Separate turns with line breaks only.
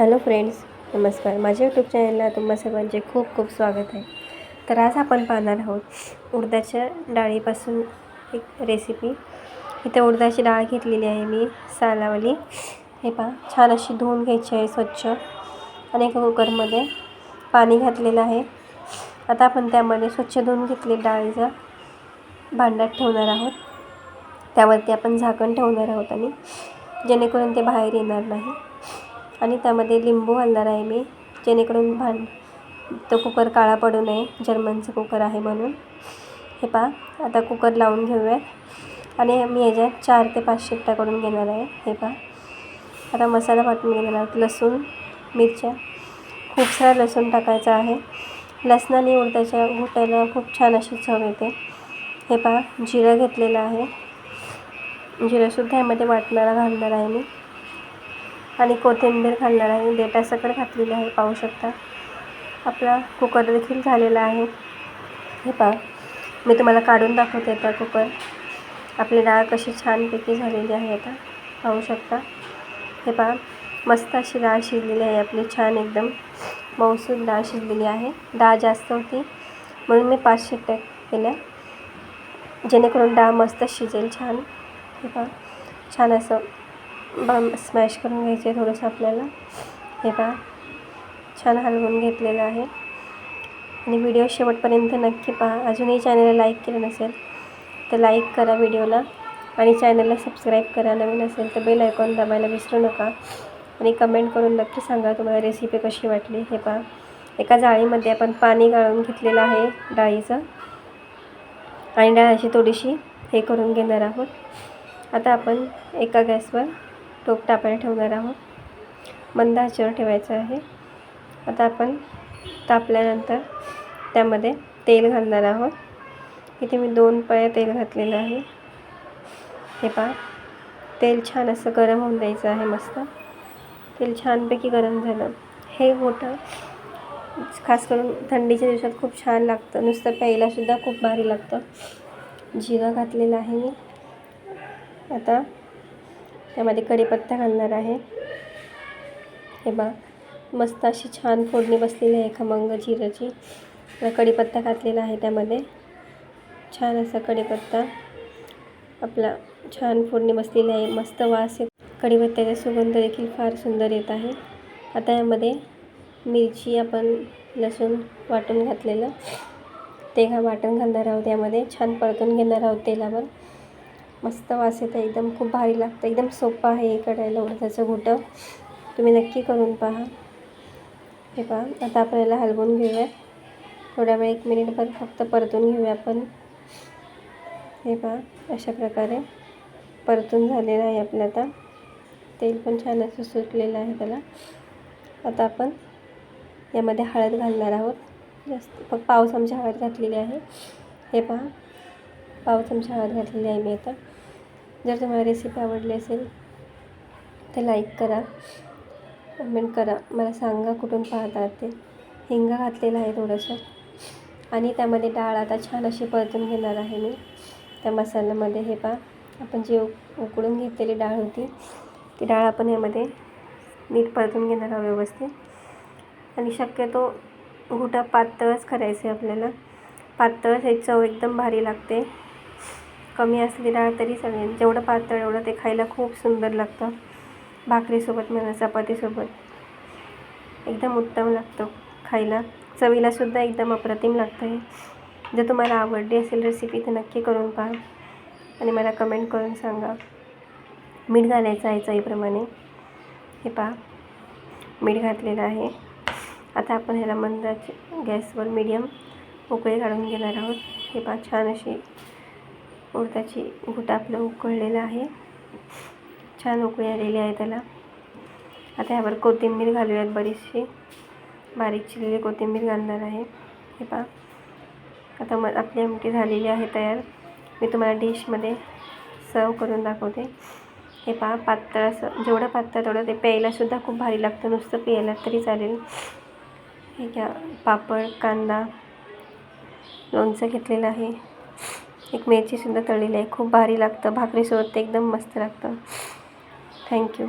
Hello friends नमस्कार. माझ्या YouTube चॅनलला तुम्हा सर्वांचे खूप खूप स्वागत आहे. तर आज आपण पाहणार आहोत उडदाच्या डाळीपासून एक रेसिपी इथे उडदाची डाळ घेतलेली आहे मी सालावली. हे पहा छान अशी धुवून घ्यायची आहे स्वच्छ. आणि एका कुकरमध्ये पाणी घातलेलं आहे. आता आपण त्यामध्ये स्वच्छ धुवून घेतली डाळीचं भांड्यात ठेवणार आहोत. त्यावरती आपण झाकण ठेवणार आहोत आणि जेणेकरून ते बाहेर येणार नाही. आणि त्यामध्ये लिंबू घालणार आहे मी जेणेकरून भांड तो कुकर काळा पडू नये जर्मनचं कुकर आहे म्हणून. हे पहा आता कुकर लावून घेऊया. आणि मी याच्यात चार ते पाच शिट्ट्या करून घेणार आहे. हे पहा. आता मसाला वाटून घेणार आहोत. लसूण मिरच्या. खूप सारा लसूण टाकायचा आहे. लसणाने उडदाच्या घोट्याला खूप छान अशी चव येते. हे पहा जिरं घेतलेलं आहे. जिरंसुद्धा यामध्ये वाटणारा घालणार आहे मी. आणि कोथिंबीर घालणार आहे. देठासकट घातलेली आहे पाहू शकता. आपला कुकर देखील झालेला आहे. हे पहा. मी तुम्हाला काढून दाखवते आता कुकर आपली डाळ कशी छानपैकी झालेली आहे आता. पाहू शकता. हे पहा. मस्त अशी डाळ शिजलेली आहे आपली. छान एकदम मौसूद डाळ शिजलेली आहे. डाळ जास्त होती. म्हणून मी पाच शिट्ट्या केल्या. जेणेकरून डाळ मस्त शिजेल छान. हे पहा. छान असं स्मॅश करून घ्यायचे आहे थोडंसं आपल्याला. हे पहा छान हलवून घेतलेलं आहे. आणि व्हिडिओ शेवटपर्यंत नक्की पहा. अजूनही चॅनलला लाईक केलं नसेल तर लाईक करा व्हिडिओला. आणि चॅनलला सबस्क्राईब करा. नवीन असेल तर बेल आयकॉन दाबायला विसरू नका. आणि कमेंट करून नक्की सांगा तुम्हाला रेसिपी कशी वाटली. हे पहा एका जाळीमध्ये आपण पाणी गाळून घेतलेलं आहे डाळीचं. आणि डाळीची थोडीशी हे करून घेणार आहोत. आता आपण एका गॅसवर टोप टाकायला ठेवणार आहोत. मंद आचेवर ठेवायचं आहे. आता आपण तापल्यानंतर त्यामध्ये तेल घालणार आहोत. इथे मी दोन पळ्या तेल घातलेलं आहे. हे पहा. तेल छान असं गरम होऊन द्यायचं आहे मस्त. तेल छानपैकी गरम झालं. हे मोठं खास करून थंडीच्या दिवसात खूप छान लागतं. नुसतं प्यायलासुद्धा खूप भारी लागतं. जिरं घातलेलं आहे मी. आता त्यामध्ये कढीपत्ता घालणार आहे. हे बा मस्त अशी छान फोडणी बसलेली आहे खमंग जिऱ्याची. कढीपत्ता घातलेला आहे त्यामध्ये. छान असा कढीपत्ता. आपला छान फोडणी बसलेली आहे मस्त वास येत. कढीपत्त्याचा सुगंध देखील फार सुंदर येत आहे. आता यामध्ये मिरची आपण लसूण वाटून घातलेलं. ते घा वाटण घालणार आहोत यामध्ये. छान परतून घेणार आहोत तेलावर. मस्त वास येतं एकदम खूप भारी लागतं एकदम सोपं आहे हे करायला उडदाचं घोटं. तुम्ही नक्की करून पहा. हे पहा आता आपल्याला हलवून घेऊया. थोड्या वेळ एक मिनिटभर फक्त परतून घेऊया आपण. हे पहा अशा प्रकारे परतून झालेलं आहे आपलं आता. तेल पण छान असं सुटलेलं आहे त्याला. आता आपण यामध्ये हळद घालणार आहोत. जास्त फक्त पाव चमचा हळद घातलेली आहे. हे पहा पाव चमचा हळद घातलेली आहे मी आता. जर तुम्हाला रेसिपी आवडली असेल तर लाईक करा कमेंट करा. मला सांगा कुठून पाहतात ते. हिंगा घातलेलं आहे थोडंसं. आणि त्यामध्ये डाळ आता छान अशी परतून घेणार आहे मी. त्या मसाल्यामध्ये हे पहा. आपण जी उकडून घेतलेली डाळ होती ती डाळ आपण यामध्ये नीट परतून घेणार आहोत व्यवस्थित. आणि शक्यतो घुटा पातळच करायचं आहे आपल्याला. पातळ हे चव एकदम भारी लागते. कमी असली डाळ तरी चालेल जेवढं पातळ एवढं ते खायला खूप सुंदर लागतं. भाकरीसोबत म्हणा चपातीसोबत. एकदम उत्तम लागतं खायला. चवीलासुद्धा एकदम अप्रतिम लागतं हे. जर तुम्हाला आवडली असेल रेसिपी तर नक्की करून पहा आणि मला कमेंट करून सांगा. मीठ घालायचं आहे चवीप्रमाणे. हे पहा. मीठ घातलेलं आहे. आता आपण ह्याला मंदाच गॅसवर मीडियम उकळी काढून घेणार आहोत. हे पहा छान अशी उडदाची घूट आपलं उकळलेलं आहे. छान उकळी आलेली आहे त्याला. आता ह्यावर कोथिंबीर घालूयात बरीचशी. बारीक चिरलेली कोथिंबीर घालणार आहे. हे पहा. आता मग आपली आमटी झालेली आहे तयार. मी तुम्हाला डिशमध्ये सर्व करून दाखवते. हे पहा पातळ असं जेवढं पातळ तेवढं ते प्यायलासुद्धा खूप भारी लागतं. नुसतं प्यायला तरी चालेल. हे घ्या पापड कांदा लोणचं घेतलेलं आहे. एक मिरचीसुद्धा तळलेली आहे. खूप भारी लागतं. भाकरीसोबत ते एकदम मस्त लागतं. थँक्यू